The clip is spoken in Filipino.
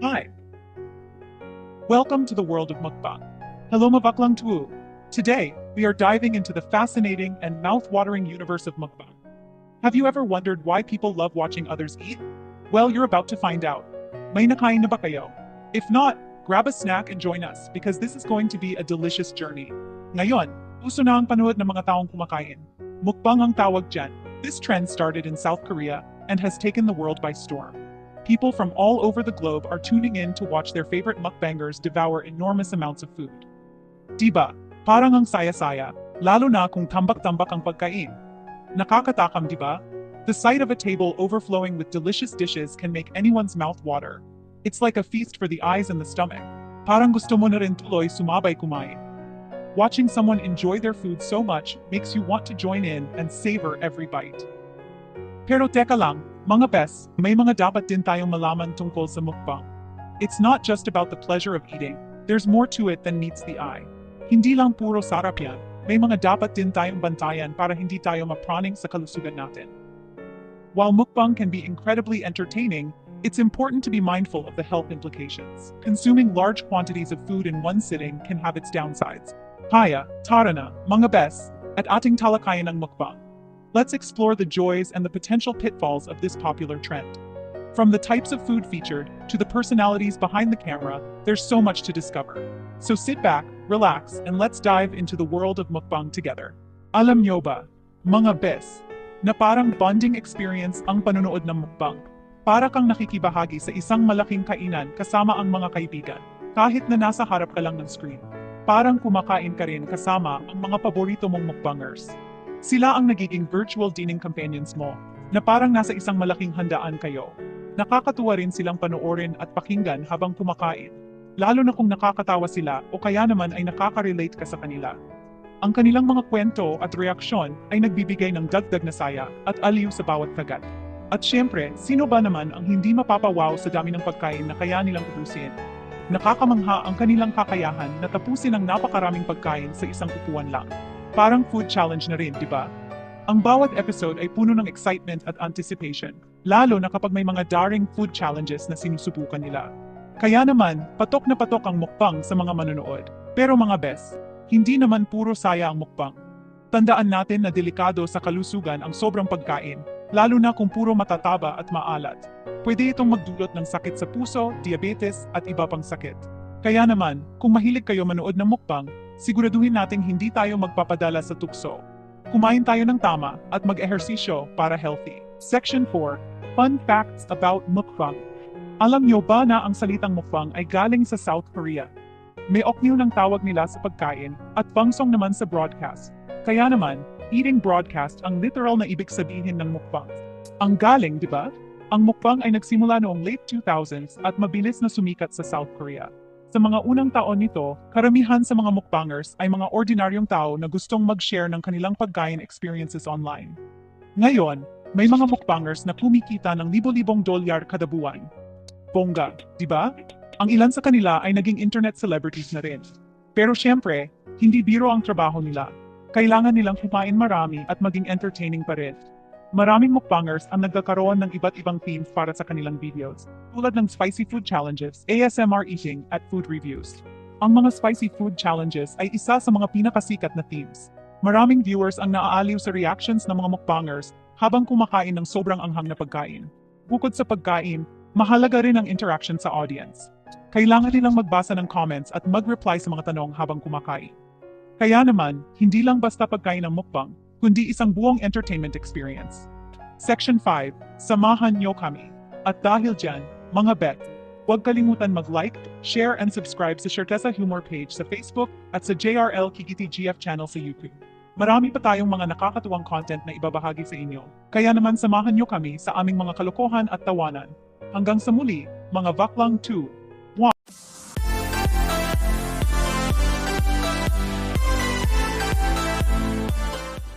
Hi. Welcome to the world of mukbang. Hello mabaklang tu. Today, we are diving into the fascinating and mouth-watering universe of mukbang. Have you ever wondered why people love watching others eat? Well, you're about to find out. May nakain na ba kayo? If not, grab a snack and join us because this is going to be a delicious journey. Ngayon, uso na ang panood ng mga taong kumakain. Mukbang ang tawag dyan. This trend started in South Korea and has taken the world by storm. People from all over the globe are tuning in to watch their favorite mukbangers devour enormous amounts of food. Diba, parang ang saya-saya, lalo na kung tambak-tambak ang pagkain. Nakakatakam, diba? The sight of a table overflowing with delicious dishes can make anyone's mouth water. It's like a feast for the eyes and the stomach. Parang gusto mo na rin tuloy sumabay kumain. Watching someone enjoy their food so much makes you want to join in and savor every bite. Pero teka lang, mga bes, may mga dapat din tayong malaman tungkol sa mukbang. It's not just about the pleasure of eating, there's more to it than meets the eye. Hindi lang puro sarap yan, may mga dapat din tayong bantayan para hindi tayo mapraning sa kalusugan natin. While mukbang can be incredibly entertaining, it's important to be mindful of the health implications. Consuming large quantities of food in one sitting can have its downsides. Kaya, tara na, mga bes, at ating talakayan ng mukbang. Let's explore the joys and the potential pitfalls of this popular trend. From the types of food featured to the personalities behind the camera, there's so much to discover. So sit back, relax, and let's dive into the world of mukbang together. Alam nyo ba, mga bes, na parang bonding experience ang panonood ng mukbang. Para kang nakikibahagi sa isang malaking kainan kasama ang mga kaibigan, kahit na nasa harap ka lang ng screen. Parang kumakain ka rin kasama ang mga paborito mong mukbangers. Sila ang nagiging virtual dining companions mo, na parang nasa isang malaking handaan kayo. Nakakatuwa rin silang panoorin at pakinggan habang kumakain, lalo na kung nakakatawa sila o kaya naman ay nakaka-relate ka sa kanila. Ang kanilang mga kwento at reaksyon ay nagbibigay ng dagdag na saya at aliw sa bawat kagat. At syempre, sino ba naman ang hindi mapapawaw sa dami ng pagkain na kaya nilang ubusin? Nakakamangha ang kanilang kakayahan na tapusin ang napakaraming pagkain sa isang upuan lang. Parang food challenge na rin, di ba? Ang bawat episode ay puno ng excitement at anticipation, lalo na kapag may mga daring food challenges na sinusubukan nila. Kaya naman, patok na patok ang mukbang sa mga manonood. Pero mga bes, hindi naman puro saya ang mukbang. Tandaan natin na delikado sa kalusugan ang sobrang pagkain, lalo na kung puro matataba at maalat. Pwede itong magdulot ng sakit sa puso, diabetes at iba pang sakit. Kaya naman, kung mahilig kayo manood ng mukbang, siguraduhin nating hindi tayo magpapadala sa tukso. Kumain tayo ng tama at mag-ehersisyo para healthy. Section 4. Fun Facts About Mukbang Alam nyo ba na ang salitang mukbang ay galing sa South Korea? May oknyo ng tawag nila sa pagkain at bangsong naman sa broadcast. Kaya naman, eating broadcast ang literal na ibig sabihin ng mukbang. Ang galing, di ba? Ang mukbang ay nagsimula noong late 2000s at mabilis na sumikat sa South Korea. Sa mga unang taon nito, karamihan sa mga mukbangers ay mga ordinaryong tao na gustong mag-share ng kanilang pagkain experiences online. Ngayon, may mga mukbangers na kumikita ng libo-libong dolyar kada buwan. Bongga, di ba? Ang ilan sa kanila ay naging internet celebrities na rin. Pero syempre, hindi biro ang trabaho nila. Kailangan nilang kumain marami at maging entertaining pa rin. Maraming mukbangers ang nagkakaroon ng iba't ibang themes para sa kanilang videos, tulad ng spicy food challenges, ASMR eating, at food reviews. Ang mga spicy food challenges ay isa sa mga pinakasikat na themes. Maraming viewers ang naaaliw sa reactions ng mga mukbangers habang kumakain ng sobrang anghang na pagkain. Bukod sa pagkain, mahalaga rin ang interaction sa audience. Kailangan nilang magbasa ng comments at mag-reply sa mga tanong habang kumakain. Kaya naman, hindi lang basta pagkain ng mukbang, kundi isang buong entertainment experience. Section 5, Samahan Nyo Kami. At dahil dyan, mga bet, huwag kalimutan mag-like, share and subscribe sa Shertesa Humor page sa Facebook at sa JRL Kikiti GF channel sa YouTube. Marami pa tayong mga nakakatuwang content na ibabahagi sa inyo. Kaya naman samahan nyo kami sa aming mga kalokohan at tawanan. Hanggang sa muli, mga Vaklang 2